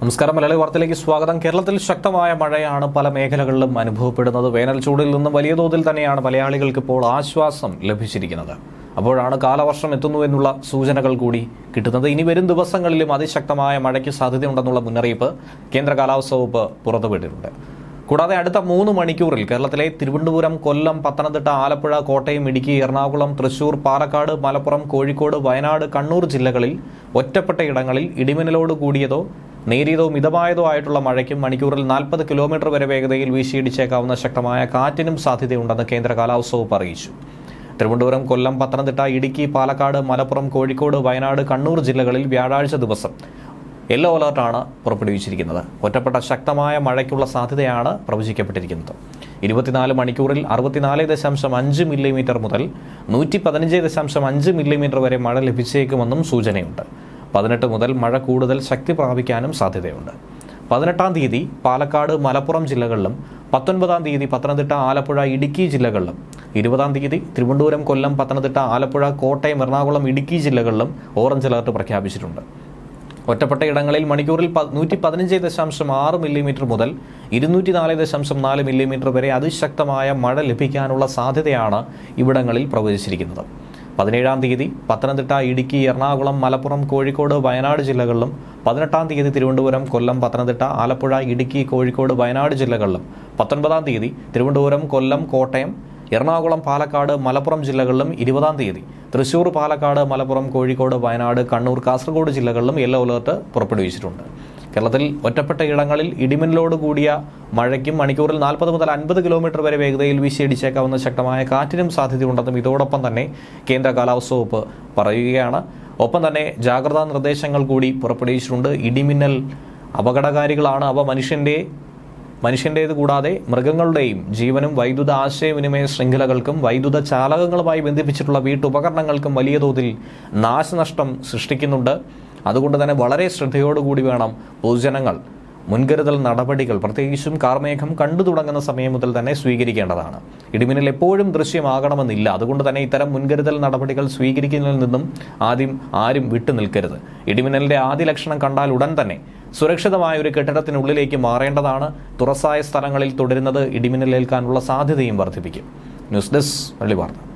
നമസ്കാരം. മലയാളി വാർത്തയിലേക്ക് സ്വാഗതം. കേരളത്തിൽ ശക്തമായ മഴയാണ് പല മേഖലകളിലും അനുഭവപ്പെടുന്നത്. വേനൽ ചൂടിൽ നിന്നും വലിയ തോതിൽ തന്നെയാണ് മലയാളികൾക്ക് ഇപ്പോൾ ആശ്വാസം ലഭിച്ചിരിക്കുന്നത്. അപ്പോഴാണ് കാലവർഷം എത്തുന്നു എന്നുള്ള സൂചനകൾ കൂടി കിട്ടുന്നത്. ഇനി വരും ദിവസങ്ങളിലും അതിശക്തമായ മഴയ്ക്ക് സാധ്യതയുണ്ടെന്നുള്ള മുന്നറിയിപ്പ് കേന്ദ്ര കാലാവസ്ഥാ വകുപ്പ് പുറത്തുവിട്ടിട്ടുണ്ട്. കൂടാതെ അടുത്ത മൂന്ന് മണിക്കൂറിൽ കേരളത്തിലെ തിരുവനന്തപുരം കൊല്ലം പത്തനംതിട്ട ആലപ്പുഴ കോട്ടയം ഇടുക്കി എറണാകുളം തൃശൂർ പാലക്കാട് മലപ്പുറം കോഴിക്കോട് വയനാട് കണ്ണൂർ ജില്ലകളിൽ ഒറ്റപ്പെട്ട ഇടങ്ങളിൽ ഇടിമിന്നലോട് കൂടിയതോ നേരിയതോ മിതമായതോ ആയിട്ടുള്ള മഴയ്ക്കും മണിക്കൂറിൽ നാൽപ്പത് കിലോമീറ്റർ വരെ വേഗതയിൽ വീശിയിടിച്ചേക്കാവുന്ന ശക്തമായ കാറ്റിനും സാധ്യതയുണ്ടെന്ന് കേന്ദ്ര കാലാവസ്ഥ വകുപ്പ് അറിയിച്ചു. തിരുവനന്തപുരം കൊല്ലം പത്തനംതിട്ട ഇടുക്കി പാലക്കാട് മലപ്പുറം കോഴിക്കോട് വയനാട് കണ്ണൂർ ജില്ലകളിൽ വ്യാഴാഴ്ച ദിവസം യെല്ലോ അലർട്ടാണ് പുറപ്പെടുവിച്ചിരിക്കുന്നത്. ഒറ്റപ്പെട്ട ശക്തമായ മഴയ്ക്കുള്ള സാധ്യതയാണ് പ്രവചിക്കപ്പെട്ടിരിക്കുന്നത്. ഇരുപത്തിനാല് മണിക്കൂറിൽ അറുപത്തിനാല് ദശാംശം അഞ്ച് മില്ലിമീറ്റർ മുതൽ നൂറ്റി പതിനഞ്ച് ദശാംശം അഞ്ച് മില്ലിമീറ്റർ വരെ മഴ ലഭിച്ചേക്കുമെന്നും സൂചനയുണ്ട്. പതിനെട്ട് മുതൽ മഴ കൂടുതൽ ശക്തി പ്രാപിക്കാനും സാധ്യതയുണ്ട്. പതിനെട്ടാം തീയതി പാലക്കാട് മലപ്പുറം ജില്ലകളിലും പത്തൊൻപതാം തീയതി പത്തനംതിട്ട ആലപ്പുഴ ഇടുക്കി ജില്ലകളിലും ഇരുപതാം തീയതി തിരുവനന്തപുരം കൊല്ലം പത്തനംതിട്ട ആലപ്പുഴ കോട്ടയം എറണാകുളം ഇടുക്കി ജില്ലകളിലും ഓറഞ്ച് അലർട്ട് പ്രഖ്യാപിച്ചിട്ടുണ്ട്. ഒറ്റപ്പെട്ട ഇടങ്ങളിൽ മണിക്കൂറിൽ നൂറ്റി പതിനഞ്ച് ദശാംശം ആറ് മില്ലിമീറ്റർ മുതൽ ഇരുന്നൂറ്റി നാല് ദശാംശം നാല് മില്ലിമീറ്റർ വരെ അതിശക്തമായ മഴ ലഭിക്കാനുള്ള സാധ്യതയാണ് ഇവിടങ്ങളിൽ പ്രവചിച്ചിരിക്കുന്നത്. പതിനേഴാം തീയതി പത്തനംതിട്ട ഇടുക്കി എറണാകുളം മലപ്പുറം കോഴിക്കോട് വയനാട് ജില്ലകളിലും പതിനെട്ടാം തീയതി തിരുവനന്തപുരം കൊല്ലം പത്തനംതിട്ട ആലപ്പുഴ ഇടുക്കി കോഴിക്കോട് വയനാട് ജില്ലകളിലും പത്തൊൻപതാം തീയതി തിരുവനന്തപുരം കൊല്ലം കോട്ടയം എറണാകുളം പാലക്കാട് മലപ്പുറം ജില്ലകളിലും ഇരുപതാം തീയതി. തൃശൂർ പാലക്കാട് മലപ്പുറം കോഴിക്കോട് വയനാട് കണ്ണൂർ കാസർഗോഡ് ജില്ലകളിലും യെല്ലോ അലേർട്ട് പുറപ്പെടുവിച്ചിട്ടുണ്ട്. കേരളത്തിൽ ഒറ്റപ്പെട്ട ഇടങ്ങളിൽ ഇടിമിന്നലോട് കൂടിയ മഴയ്ക്കും മണിക്കൂറിൽ നാൽപ്പത് മുതൽ അൻപത് കിലോമീറ്റർ വരെ വേഗതയിൽ വീശിയടിച്ചേക്കാവുന്ന ശക്തമായ കാറ്റിനും സാധ്യതയുണ്ടെന്നും ഇതോടൊപ്പം തന്നെ കേന്ദ്ര കാലാവസ്ഥാ വകുപ്പ് പറയുകയാണ്. ഒപ്പം തന്നെ ജാഗ്രതാ നിർദ്ദേശങ്ങൾ കൂടി പുറപ്പെടുവിച്ചിട്ടുണ്ട്. ഇടിമിന്നൽ അപകടകാരികളാണ് അവ മനുഷ്യന്റെ മനുഷ്യന്റേത് കൂടാതെ മൃഗങ്ങളുടെയും ജീവനും വൈദ്യുത ആശയവിനിമയ ശൃംഖലകൾക്കും വൈദ്യുത ചാലകങ്ങളുമായി ബന്ധിപ്പിച്ചിട്ടുള്ള വീട്ടുപകരണങ്ങൾക്കും വലിയ തോതിൽ നാശനഷ്ടം സൃഷ്ടിക്കുന്നുണ്ട്. അതുകൊണ്ട് തന്നെ വളരെ ശ്രദ്ധയോടുകൂടി വേണം പൊതുജനങ്ങൾ മുൻകരുതൽ നടപടികൾ പ്രത്യേകിച്ചും കാർമേഘം കണ്ടു തുടങ്ങുന്ന സമയം മുതൽ തന്നെ സ്വീകരിക്കേണ്ടതാണ്. ഇടിമിന്നൽ എപ്പോഴും ദൃശ്യമാകണമെന്നില്ല. അതുകൊണ്ട് തന്നെ ഇത്തരം മുൻകരുതൽ നടപടികൾ സ്വീകരിക്കുന്നതിൽ നിന്നും ആദ്യം ആരും വിട്ടു നിൽക്കരുത് ഇടിമിന്നലിന്റെ ആദ്യ ലക്ഷണം കണ്ടാൽ ഉടൻ തന്നെ സുരക്ഷിതമായ ഒരു കെട്ടിടത്തിനുള്ളിലേക്ക് മാറേണ്ടതാണ്. തുറസായ സ്ഥലങ്ങളിൽ തുടരുന്നത് ഇടിമിന്നലേൽക്കാനുള്ള സാധ്യതയും വർദ്ധിപ്പിക്കും. ന്യൂസ് ഡെസ്ക് വെള്ളി വാർത്ത